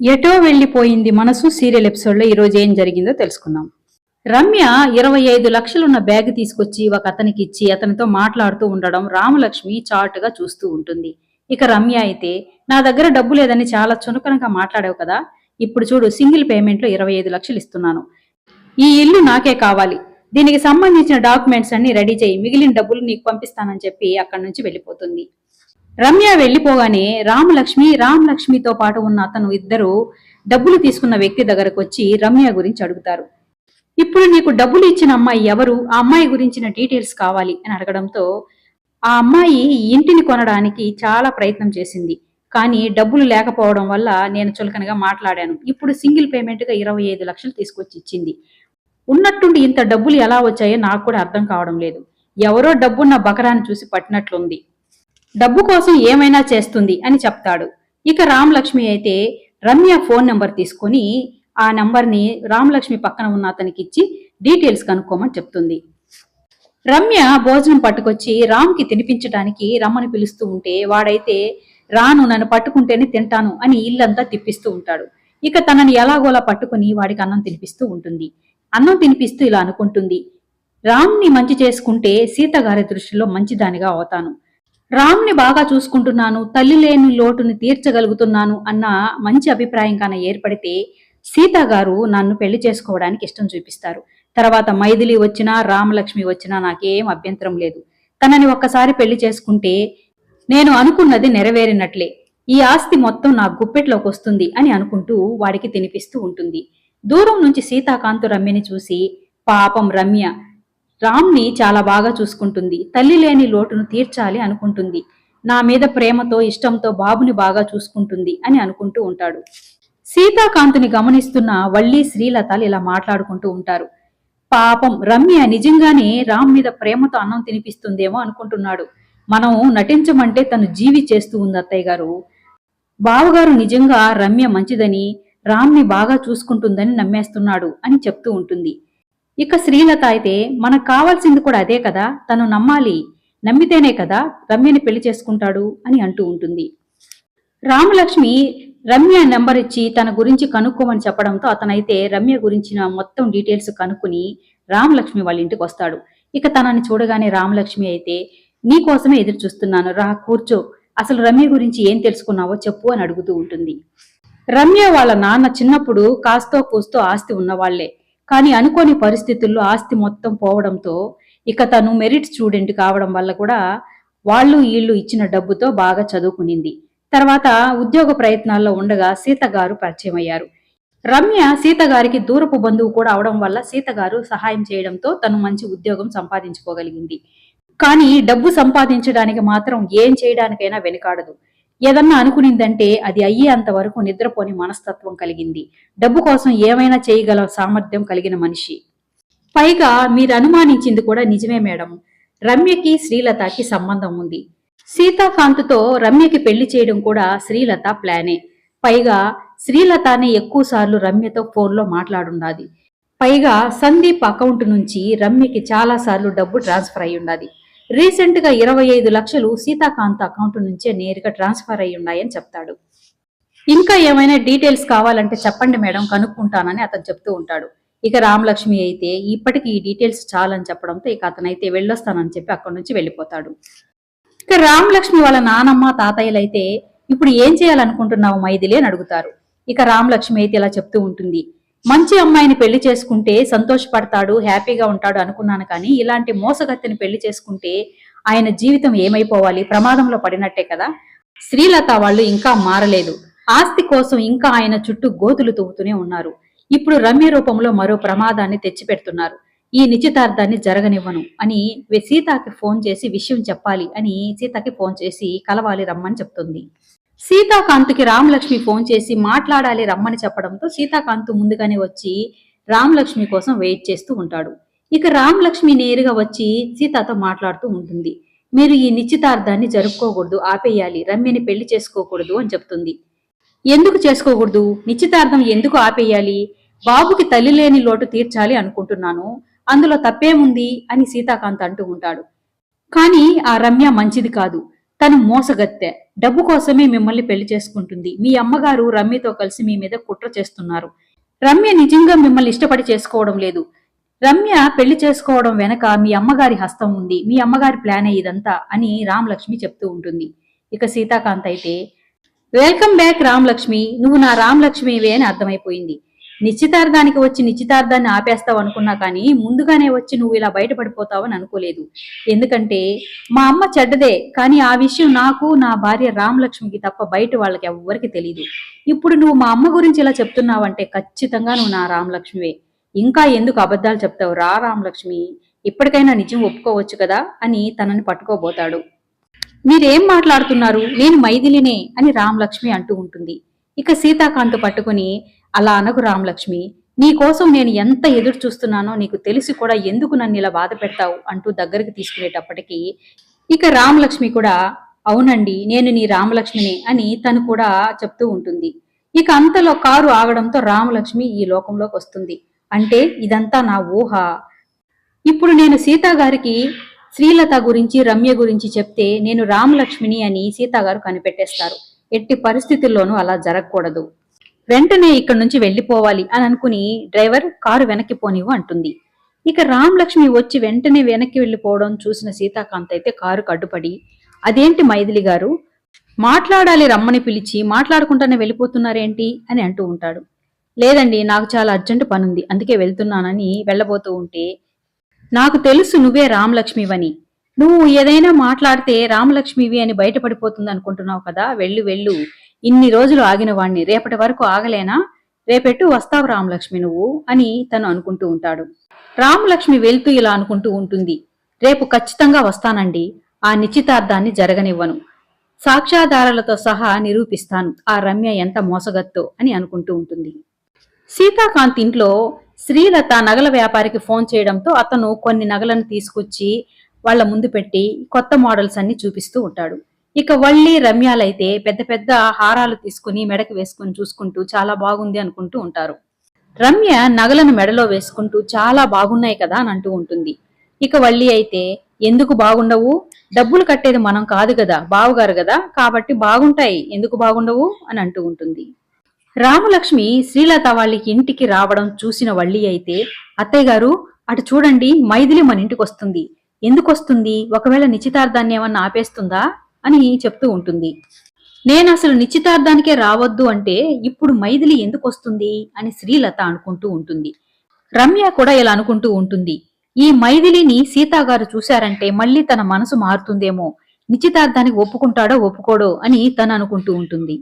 ఎటో వెళ్ళిపోయింది మనసు సీరియల్ ఎపిసోడ్లో ఈరోజు ఏం జరిగిందో తెలుసుకుందాం. రమ్య ఇరవై ఐదు లక్షలున్న బ్యాగ్ తీసుకొచ్చి ఒక అతనికి ఇచ్చి అతనితో మాట్లాడుతూ ఉండడం రామలక్ష్మి చాటుగా చూస్తూ ఉంటుంది. ఇక రమ్య అయితే నా దగ్గర డబ్బు లేదని చాలా చునకనగా మాట్లాడావు కదా ఇప్పుడు చూడు సింగిల్ పేమెంట్లో ఇరవై ఐదు లక్షలు ఇస్తున్నాను. ఈ ఇల్లు నాకే కావాలి. దీనికి సంబంధించిన డాక్యుమెంట్స్ అన్ని రెడీ చేయి మిగిలిన డబ్బులు నీకు పంపిస్తానని చెప్పి అక్కడి నుంచి వెళ్ళిపోతుంది. రమ్య వెళ్ళిపోగానే రామలక్ష్మి రామలక్ష్మితో పాటు ఉన్న అతను ఇద్దరు డబ్బులు తీసుకున్న వ్యక్తి దగ్గరకు వచ్చి రమ్య గురించి అడుగుతారు. ఇప్పుడు నీకు డబ్బులు ఇచ్చిన అమ్మాయి ఎవరు? ఆ అమ్మాయి గురించిన డీటెయిల్స్ కావాలి అని అడగడంతో ఆ అమ్మాయి ఇంటిని కొనడానికి చాలా ప్రయత్నం చేసింది. కానీ డబ్బులు లేకపోవడం వల్ల నేను చులకనగా మాట్లాడాను. ఇప్పుడు సింగిల్ పేమెంట్గా ఇరవై ఐదు లక్షలు తీసుకొచ్చి ఇచ్చింది. ఉన్నట్టుండి ఇంత డబ్బులు ఎలా వచ్చాయో నాకు కూడా అర్థం కావడం లేదు. ఎవరో డబ్బున్న బకరాన్ని చూసి పట్టినట్లుంది. డబ్బు కోసం ఏమైనా చేస్తుంది అని చెప్తాడు. ఇక రామలక్ష్మి అయితే రమ్య ఫోన్ నెంబర్ తీసుకొని ఆ నంబర్ని రామలక్ష్మి పక్కన ఉన్న అతనికి ఇచ్చి డీటెయిల్స్ కనుక్కోమని చెప్తుంది. రమ్య భోజనం పట్టుకొచ్చి రామ్కి తినిపించడానికి రమ్మని పిలుస్తూ ఉంటే వాడైతే రాను నన్ను పట్టుకుంటేనే తింటాను అని ఇల్లంతా తిప్పిస్తూ ఉంటాడు. ఇక తనని ఎలాగోలా పట్టుకుని వాడికి అన్నం తినిపిస్తూ ఉంటుంది. అన్నం తినిపిస్తూ ఇలా అనుకుంటుంది. రామ్ని మంచి చేసుకుంటే సీత గారి దృష్టిలో మంచిదానిగా అవుతాను. రామ్ని బాగా చూసుకుంటున్నాను తల్లి లేని లోటుని తీర్చగలుగుతున్నాను అన్న మంచి అభిప్రాయం కాన ఏర్పడితే సీత గారు నన్ను పెళ్ళి చేసుకోవడానికి ఇష్టం చూపిస్తారు. తర్వాత మైథిలి వచ్చినా రామలక్ష్మి వచ్చినా నాకేం అభ్యంతరం లేదు. తనని ఒక్కసారి పెళ్ళి చేసుకుంటే నేను అనుకున్నది నెరవేరినట్లే. ఈ ఆస్తి మొత్తం నా గుప్పెట్లోకి వస్తుంది అని అనుకుంటూ వాడికి తినిపిస్తూ ఉంటుంది. దూరం నుంచి సీతాకాంతు రమ్యని చూసి పాపం రమ్య రామ్ని చాలా బాగా చూసుకుంటుంది. తల్లి లేని లోటును తీర్చాలి అనుకుంటుంది. నా మీద ప్రేమతో ఇష్టంతో బాబుని బాగా చూసుకుంటుంది అని అనుకుంటూ ఉంటాడు. సీతాకాంతుని గమనిస్తున్న వల్లి శ్రీలతలు ఇలా మాట్లాడుకుంటూ ఉంటారు. పాపం రమ్య నిజంగానే రామ్ మీద ప్రేమతో అన్నం తినిపిస్తుందేమో అనుకుంటున్నాడు. మనం నటించమంటే తను జీవి చేస్తూ ఉంది అత్తయ్య గారు. బావగారు నిజంగా రమ్య మంచిదని రామ్ని బాగా చూసుకుంటుందని నమ్మేస్తున్నాడు అని చెప్తూ ఉంటుంది. ఇక శ్రీలత అయితే మనకు కావాల్సింది కూడా అదే కదా? తను నమ్మాలి. నమ్మితేనే కదా రమ్యని పెళ్ళి చేసుకుంటాడు అని అంటూ ఉంటుంది. రామలక్ష్మి రమ్య నెంబర్ ఇచ్చి తన గురించి కనుక్కోమని చెప్పడంతో అతనైతే రమ్య గురించిన మొత్తం డీటెయిల్స్ కనుక్కుని రామలక్ష్మి వాళ్ళ ఇంటికి వస్తాడు. ఇక తనని చూడగానే రామలక్ష్మి అయితే నీకోసమే ఎదురు చూస్తున్నాను. రా కూర్చో. అసలు రమ్య గురించి ఏం తెలుసుకున్నావో చెప్పు అని అడుగుతూ ఉంటుంది. రమ్య వాళ్ళ నాన్న చిన్నప్పుడు కాస్తో కూస్తో ఆస్తి ఉన్నవాళ్ళే. కానీ అనుకోని పరిస్థితుల్లో ఆస్తి మొత్తం పోవడంతో ఇక తను మెరిట్ స్టూడెంట్ కావడం వల్ల కూడా వాళ్ళు వీళ్ళు ఇచ్చిన డబ్బుతో బాగా చదువుకునింది. తర్వాత ఉద్యోగ ప్రయత్నాల్లో ఉండగా సీత గారు పరిచయం అయ్యారు. రమ్య సీత గారికి దూరపు బంధువు కూడా అవడం వల్ల సీత గారు సహాయం చేయడంతో తను మంచి ఉద్యోగం సంపాదించుకోగలిగింది. కానీ డబ్బు సంపాదించడానికి మాత్రం ఏం చేయడానికైనా వెనుకాడదు. ఏదన్నా అనుకునిందంటే అది అయ్యేంత వరకు నిద్రపోని మనస్తత్వం కలిగింది. డబ్బు కోసం ఏమైనా చేయగల సామర్థ్యం కలిగిన మనిషి. పైగా మీరు అనుమానించింది కూడా నిజమే మేడం. రమ్యకి శ్రీలతకి సంబంధం ఉంది. సీతాకాంత్తో రమ్యకి పెళ్ళి చేయడం కూడా శ్రీలత ప్లానే. పైగా శ్రీలతనే ఎక్కువ సార్లు రమ్యతో ఫోన్లో మాట్లాడుండాది. పైగా సందీప్ అకౌంట్ నుంచి రమ్యకి చాలా సార్లు డబ్బు ట్రాన్స్ఫర్ అయి రీసెంట్గా ఇరవై ఐదు లక్షలు సీతాకాంత్ అకౌంట్ నుంచే నేరుగా ట్రాన్స్ఫర్ అయి ఉన్నాయని చెప్తాడు. ఇంకా ఏమైనా డీటెయిల్స్ కావాలంటే చెప్పండి మేడం కనుక్కుంటానని అతను చెప్తూ ఉంటాడు. ఇక రామలక్ష్మి అయితే ఇప్పటికి ఈ డీటెయిల్స్ చాలని చెప్పడంతో ఇక అతనైతే వెళ్ళొస్తానని చెప్పి అక్కడి నుంచి వెళ్ళిపోతాడు. ఇక రామలక్ష్మి వాళ్ళ నానమ్మ తాతయ్యలైతే ఇప్పుడు ఏం చేయాలనుకుంటున్నావు మైథిలి? అని అడుగుతారు. ఇక రామలక్ష్మి అయితే ఇలా చెప్తూ ఉంటుంది. మంచి అమ్మాయిని పెళ్ళి చేసుకుంటే సంతోషపడతాడు హ్యాపీగా ఉంటాడు అనుకున్నాను కానీ ఇలాంటి మోసగత్తెని పెళ్ళి చేసుకుంటే ఆయన జీవితం ఏమైపోవాలి? ప్రమాదంలో పడినట్టే కదా? శ్రీలత వాళ్ళు ఇంకా మారలేదు. ఆస్తి కోసం ఇంకా ఆయన చుట్టూ గోతులు తవ్వుతూనే ఉన్నారు. ఇప్పుడు రమ్య రూపంలో మరో ప్రమాదాన్ని తెచ్చిపెడుతున్నారు. ఈ నిశ్చితార్థాన్ని జరగనివ్వను అని సీతాకి ఫోన్ చేసి విషయం చెప్పాలి అని సీతకి ఫోన్ చేసి కలవాలి రమ్మని చెప్తుంది. సీతాకాంత్కి రామలక్ష్మి ఫోన్ చేసి మాట్లాడాలి రమ్మని చెప్పడంతో సీతాకాంత్ ముందుగానే వచ్చి రామలక్ష్మి కోసం వెయిట్ చేస్తూ ఉంటాడు. ఇక రామలక్ష్మి నేరుగా వచ్చి సీతతో మాట్లాడుతూ ఉంటుంది. మీరు ఈ నిశ్చితార్థాన్ని జరుపుకోకూడదు ఆపేయాలి రమ్యని పెళ్ళి చేసుకోకూడదు అని చెప్తుంది. ఎందుకు చేసుకోకూడదు? నిశ్చితార్థం ఎందుకు ఆపేయాలి? బాబుకి తల్లి లేని లోటు తీర్చాలి అనుకుంటున్నాను అందులో తప్పేముంది అని సీతాకాంత్ అంటూ ఉంటాడు. కానీ ఆ రమ్య మంచిది కాదు. తను మోసగత్తె. డబ్బు కోసమే మిమ్మల్ని పెళ్ళి చేసుకుంటుంది. మీ అమ్మగారు రమ్యతో కలిసి మీ మీద కుట్ర చేస్తున్నారు. రమ్య నిజంగా మిమ్మల్ని ఇష్టపడి చేసుకోవడం లేదు. రమ్య పెళ్ళి చేసుకోవడం వెనక మీ అమ్మగారి హస్తం ఉంది. మీ అమ్మగారి ప్లానే ఇదంతా అని రామలక్ష్మి చెప్తూ ఉంటుంది. ఇక సీతాకాంత్ అయితే వెల్కమ్ బ్యాక్ రామలక్ష్మి. నువ్వు నా రామలక్ష్మివే అని అర్థమైపోయింది. నిశ్చితార్థానికి వచ్చి నిశ్చితార్థాన్ని ఆపేస్తావు అనుకున్నా కానీ ముందుగానే వచ్చి నువ్వు ఇలా బయటపడిపోతావని అనుకోలేదు. ఎందుకంటే మా అమ్మ చెడ్డదే కానీ ఆ విషయం నాకు నా భార్య రామలక్ష్మికి తప్ప బయట వాళ్ళకి ఎవ్వరికి తెలియదు ఇప్పుడు నువ్వు మా అమ్మ గురించి ఇలా చెప్తున్నావంటే ఖచ్చితంగా నువ్వు నా రామలక్ష్మివే. ఇంకా ఎందుకు అబద్ధాలు చెప్తావు? రా రామలక్ష్మి ఇప్పటికైనా నిజం ఒప్పుకోవచ్చు కదా అని తనని పట్టుకోబోతాడు. మీరేం మాట్లాడుతున్నారు? నేను మైథిలినే అని రామలక్ష్మి అంటూ ఉంటుంది. ఇక సీతాకాంత్ పట్టుకుని అలా అనకు రామలక్ష్మి. నీ కోసం నేను ఎంత ఎదురు చూస్తున్నానో నీకు తెలిసి కూడా ఎందుకు నన్ను ఇలా బాధ పెడతావు అంటూ దగ్గరికి తీసుకునేటప్పటికీ ఇక రామలక్ష్మి కూడా అవునండి నేను నీ రామలక్ష్మిని అని తను కూడా చెప్తూ ఉంటుంది. ఇక అంతలో కారు ఆగడంతో రామలక్ష్మి ఈ లోకంలోకి వస్తుంది. అంటే ఇదంతా నా ఊహ. ఇప్పుడు నేను సీతాగారికి శ్రీలత గురించి రమ్య గురించి చెప్తే నేను రామలక్ష్మిని అని సీతాగారు కనిపెట్టేస్తారు. ఎట్టి పరిస్థితుల్లోనూ అలా జరగకూడదు. వెంటనే ఇక్కడి నుంచి వెళ్ళిపోవాలి అని అనుకుని డ్రైవర్ కారు వెనక్కి పోనివ్వు అంటుంది. ఇక రామలక్ష్మి వచ్చి వెంటనే వెనక్కి వెళ్ళిపోవడం చూసిన సీతాకాంత్ అయితే కారు కడ్డుపడి అదేంటి మైథిలి గారు? మాట్లాడాలి రమ్మని పిలిచి మాట్లాడుకుంటానే వెళ్ళిపోతున్నారేంటి? అని అంటూ ఉంటాడు. లేదండి నాకు చాలా అర్జెంటు పనుంది అందుకే వెళ్తున్నానని వెళ్ళబోతూ ఉంటే నాకు తెలుసు నువ్వే రామలక్ష్మివని నువ్వు ఏదైనా మాట్లాడితే రామలక్ష్మివి అని బయటపడిపోతుంది అనుకుంటున్నావు కదా వెళ్ళు వెళ్ళు. ఇన్ని రోజులు ఆగిన వాణ్ణి రేపటి వరకు ఆగలేనా? రేపెట్టు వస్తావు రామలక్ష్మి నువ్వు అని తను అనుకుంటూ ఉంటాడు. రామలక్ష్మి వెళ్తూ ఇలా అనుకుంటూ ఉంటుంది. రేపు ఖచ్చితంగా వస్తానండి. ఆ నిశ్చితార్థాన్ని జరగనివ్వను. సాక్ష్యాధారాలతో సహా నిరూపిస్తాను. ఆ రమ్య ఎంత మోసగత్తో అని అనుకుంటూ ఉంటుంది. సీతాకాంత్ ఇంట్లో శ్రీలత నగల వ్యాపారికి ఫోన్ చేయడంతో అతను కొన్ని నగలను తీసుకొచ్చి వాళ్ళ ముందు పెట్టి కొత్త మోడల్స్ అన్ని చూపిస్తూ ఉంటాడు. ఇక వల్లి రమ్యాలైతే పెద్ద పెద్ద హారాలు తీసుకుని మెడకి వేసుకుని చూసుకుంటూ చాలా బాగుంది అనుకుంటూ ఉంటారు. రమ్య నగలను మెడలో వేసుకుంటూ చాలా బాగున్నాయి కదా అని అంటూ ఉంటుంది. ఇక వల్లి అయితే ఎందుకు బాగుండవు? డబ్బులు కట్టేది మనం కాదు కదా బావుగారు కదా కాబట్టి బాగుంటాయి ఎందుకు బాగుండవు? అని అంటూ ఉంటుంది. రామలక్ష్మి శ్రీలత వాళ్ళకి ఇంటికి రావడం చూసిన వల్లి అయితే అత్తయ్య గారు అటు చూడండి మైథిలి మన ఇంటికి వస్తుంది. ఎందుకు వస్తుంది? ఒకవేళ నిశ్చితార్థాన్ని ఏమన్నా ఆపేస్తుందా? అని చెప్తూ ఉంటుంది. నేను అసలు నిశ్చితార్థానికే రావద్దు అంటే ఇప్పుడు మైథిలి ఎందుకు వస్తుంది అని శ్రీలత అనుకుంటూ ఉంటుంది. రమ్య కూడా ఇలా అనుకుంటూ ఉంటుంది. ఈ మైథిలిని సీతా గారు చూశారంటే మళ్ళీ తన మనసు మారుతుందేమో. నిశ్చితార్థానికి ఒప్పుకుంటాడో ఒప్పుకోడో అని తను అనుకుంటూ ఉంటుంది.